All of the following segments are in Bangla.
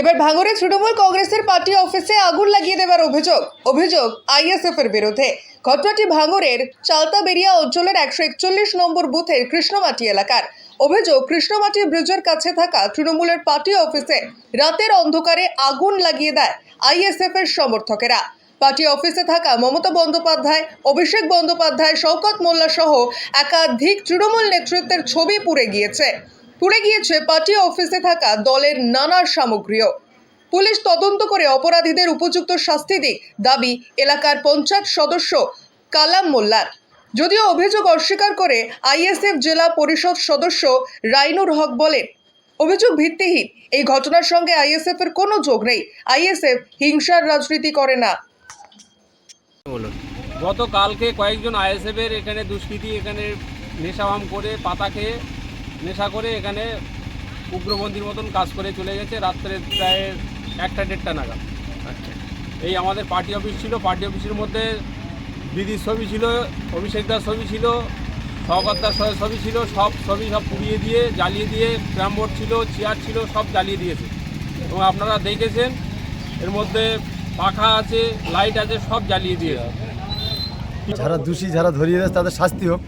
এবার ভাঙড়ে তৃণমূল কংগ্রেসের পার্টি অফিসে আগুন লাগিয়ে দেওয়ার অভিযোগ অভিযোগ আইএসএফ এর বিরুদ্ধে। ঘটনাটি ভাঙড়ের চালতাবেরিয়া অঞ্চলের একশো একচল্লিশ নম্বর বুথের কৃষ্ণমাটি এলাকার। অভিযোগ, কৃষ্ণমাটি ব্রিজের কাছে থাকা তৃণমূলের পার্টি অফিসে রাতের অন্ধকারে আগুন লাগিয়ে দেয় আইএসএফ এর সমর্থকেরা। পার্টি অফিসে থাকা মমতা বন্দ্যোপাধ্যায়, অভিষেক বন্দ্যোপাধ্যায়, শওকত মোল্লা সহ একাধিক তৃণমূল নেতৃত্বের ছবি পুড়ে গিয়েছে। পুড়ে গিয়েছে পার্টি অফিসে থাকা দলের নানা সামগ্রীও। পুলিশ তদন্ত করে অপরাধীদের উপযুক্ত শাস্তি দিক দাবি এলাকার পঞ্চায়েত সদস্য কালাম মোল্লার। যদিও অভিযোগ অস্বীকার করে আইএসএফ জেলা পরিষদ সদস্য রাইনুর হক বলেন, অভিযোগ ভিত্তিহীন। এই ঘটনার সঙ্গে আইএসএফ এর কোনো যোগ নেই। আইএসএফ হিংসার রাজনীতি করে না। গতকালকে কয়েকজন আইএসএফের এখানে দুষ্কৃতী, এখানে নেশাভাম করে পাতা খেয়ে নেশা করে এখানে উগ্রপন্থীর মতন কাজ করে চলে গেছে রাত্রে প্রায় একটা দেড়টা নাগাদ। আচ্ছা। এই আমাদের পার্টি অফিস ছিল পার্টি অফিসের মধ্যে দিদির ছবি ছিল অভিষেক দার ছবি ছিল সহকর্তার ছবি ছিল সব ছবি সব পুড়িয়ে দিয়ে জ্বালিয়ে দিয়ে ক্র্যামবোর্ড ছিল চেয়ার ছিল সব জ্বালিয়ে দিয়েছে। এবং আপনারা দেখেছেন এর মধ্যে পাখা আছে লাইট আছে সব জ্বালিয়ে দিয়েছে। যারা দোষী যারা ধরিয়ে দেয় তাদের শাস্তি হোক।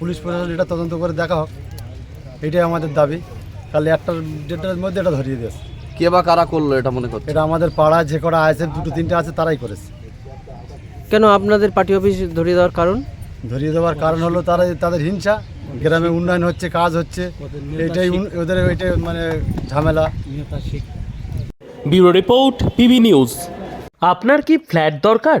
পুলিশ প্রশাসন এটা তদন্ত করে দেখা হোক। এটাই আমাদের দাবি। কাল একটা দেড়টার মধ্যে এটা ধরিয়ে দিয়েছে। কে বা কারা করল এটা মনে করছে? এটা আমাদের পাড়ায় যে কটা আছে দুটো তিনটে আছে তারাই করেছে। কেন আপনাদের পার্টি অফিস ধরিয়ে দেওয়ার কারণ? ধরিয়ে দেওয়ার কারণ হলো তারা তাদের হিংসা। গ্রামে উন্নয়ন হচ্ছে কাজ হচ্ছে। এটাই ওদের ওইটাই মানে ঝামেলা। Bureau report PB news. আপনার কি ফ্ল্যাট দরকার?